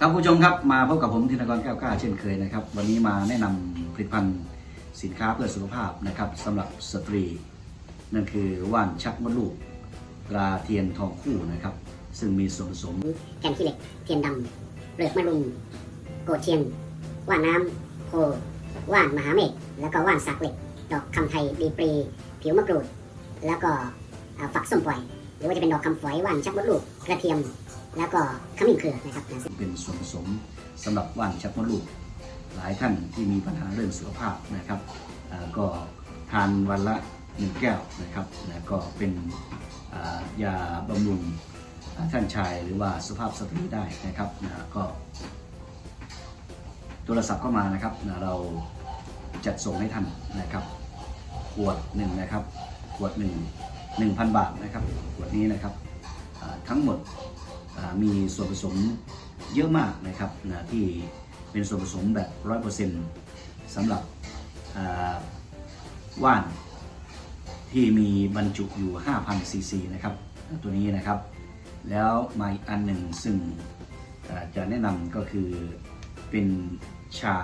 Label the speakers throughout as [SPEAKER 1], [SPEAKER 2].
[SPEAKER 1] ครับผู้ชมครับมาพบกับผมธินกรแก้วกล้าเช่นเคยนะครับ วันนี้มาแนะนำผลิตภัณฑ์สินค้าเพื่อสุขภาพนะครับสำหรับสตรี นั่นคือว่านชักมดลูกตราเทียนทองคู่นะครับ ซึ่งมีส่วนผสม
[SPEAKER 2] แกนขี้เหล็กเทียนดำเปลือกมะรุมโกเชียงว่านน้ำโคว่านมหาเมฆแล้วก็ว่านสักเหล็ก ดอกคำไทยดีปรี ผิวมะกรูด แล้วก็ฝักส้มปล่อย หรือว่าจะเป็นดอกคำฝอยว่านชักมดลูกกระเทียม แล้วก็ขมิ้นเครือนะครับ
[SPEAKER 1] เป็นส่วนผสมสำหรับว่านชักมดลูก หลายท่านที่มีปัญหาเรื่องสุขภาพนะครับก็ทานวันละหนึ่งแก้วนะครับนะก็เป็นยาบำรุงท่านชายหรือว่าสุภาพสตรีได้นะครับนะก็โทรศัพท์เข้ามานะครับนะเราจัดส่งให้ท่านนะครับ ขวดหนึ่งนะครับ ขวดหนึ่งหนึ่งพันบาทนะครับ ขวดนี้นะครับทั้งหมด มีส่วนผสมเยอะมากนะครับนะที่เป็นส่วนผสมแบบร้อยเปอร์เซ็นต์สำหรับว่านที่มีบรรจุอยู่ 5,000ซีซีนะครับตัวนี้นะครับ แล้วมาอีกอันหนึ่งซึ่งจะแนะนำก็คือเป็นชา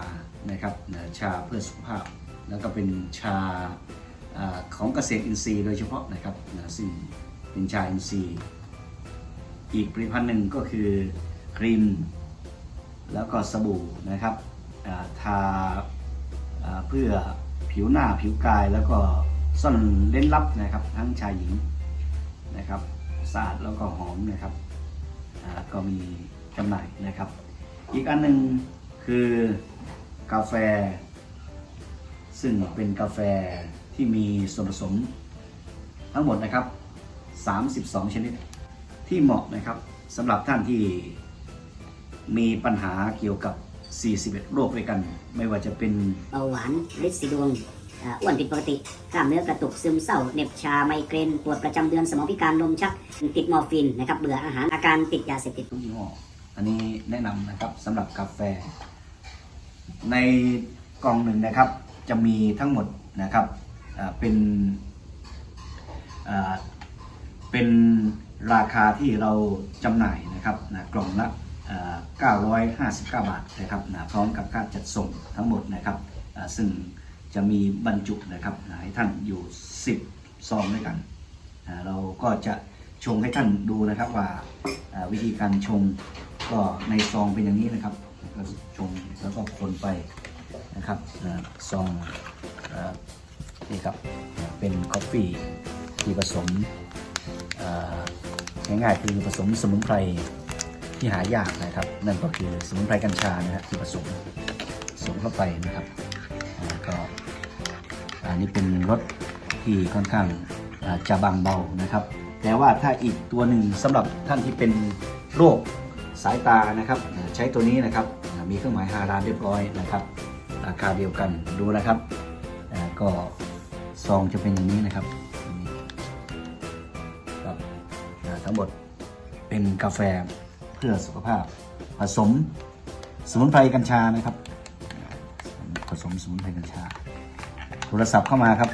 [SPEAKER 1] นะครับนะชาเพื่อสุขภาพ แล้วก็เป็นชาอของเกษตรอินทรีย์โดยเฉพาะนะครับนะซึ่งเป็นชาอินทรีย์ อีกผลิตภัณฑ์หนึ่งก็คือครีม แล้วก็สบู่นะครับทาเพื่อผิวหน้าผิวกายแล้วก็ซ่อนเล่นลับนะครับ ทั้งชายหญิงนะครับสะอาดแล้วก็หอมนะครับก็มีจำหน่ายนะครับ อีกอันหนึ่งคือกาแฟ ซึ่งเป็นกาแฟที่มีส่วนผสมทั้งหมดนะครับ 32 ชนิด ที่เหมาะนะครับสำหรับท่านที่มีปัญหาเกี่ยวกับ 41 โรคด้วยกัน ไม่ว่าจะเป็น
[SPEAKER 2] เบาหวานฤทธิ์สีดวงอ่าอ้วนผิดปกติกล้ามเนื้อกระตุกซึมเศร้าเหน็บชาไมเกรนปวดประจำเดือนสมองพิการลมชักติดมอร์ฟีนนะครับเบื่ออาหารอาการติดยาเสพติด
[SPEAKER 1] ทุกยี่ห้ออันนี้แนะนำนะครับสำหรับกาแฟ ในกล่องหนึ่งนะครับจะมีทั้งหมดนะครับอ่าเป็นอ่า เป็นราคาที่เราจำหน่ายนะครับนะกล่องละ 959 บาทนะครับนะพร้อมกับค่าจัดส่งทั้งหมดนะครับซึ่งจะมีบรรจุนะครับนะให้ท่านอยู่ 10 ซองด้วยกันอ่าเราก็จะชงให้ท่านดูนะครับว่าวิธีการชงก็ในซองเป็นอย่างนี้นะครับก็ชงแล้วก็คนไปนะครับซองนี่ครับเป็นกาแฟที่ผสม ง่ายๆคือผสมสมุนไพรที่หายากนะครับ นั่นก็คือสมุนไพรกัญชานะฮะที่ผสมผสมเข้าไปนะครับก็อันนี้เป็นรถที่ค่อนข้างจะบางเบานะครับ แต่ว่าถ้าอีกตัวหนึ่งสำหรับท่านที่เป็นโรคสายตานะครับ ใช้ตัวนี้นะครับมีเครื่องหมายฮาลาลเรียบร้อยนะครับ ราคาเดียวกันดูนะครับก็ซองจะเป็นอย่างนี้นะครับ ทั้งหมดเป็นกาแฟเพื่อสุขภาพ ผสมสมุนไพรกัญชานะครับผสมสมุนไพรกัญชา โทรศัพท์เข้ามาครับ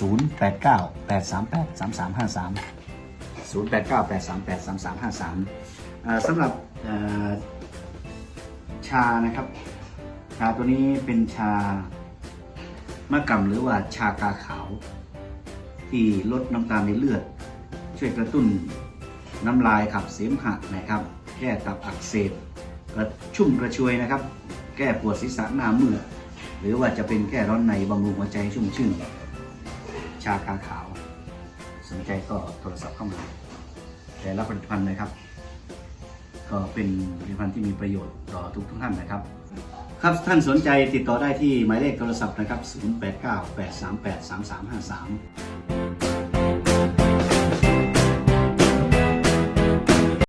[SPEAKER 1] 089 838 3353 089 838 3353อ่าสำหรับชานะครับ ชาตัวนี้เป็นชามะกำหรือว่าชากาขาว ที่ลดน้ำตาลในเลือด ช่วยกระตุ้น น้ำลายขับเสมหะนะครับ แก้ตับอักเสบกระชุ่มกระชวยนะครับ แก้ปวดศีรษะหน้ามืดหรือว่าจะเป็นแก้ร้อนในบำรุงหัวใจชุ่มชื่น ชากาขาว สนใจก็โทรศัพท์เข้ามา แต่ละผลิตภัณฑ์นะครับ ก็เป็นผลิตภัณฑ์ที่มีประโยชน์ต่อทุกทุกท่านนะครับ ครับท่านสนใจติดต่อได้ที่หมายเลขโทรศัพท์นะครับ 089 838 3353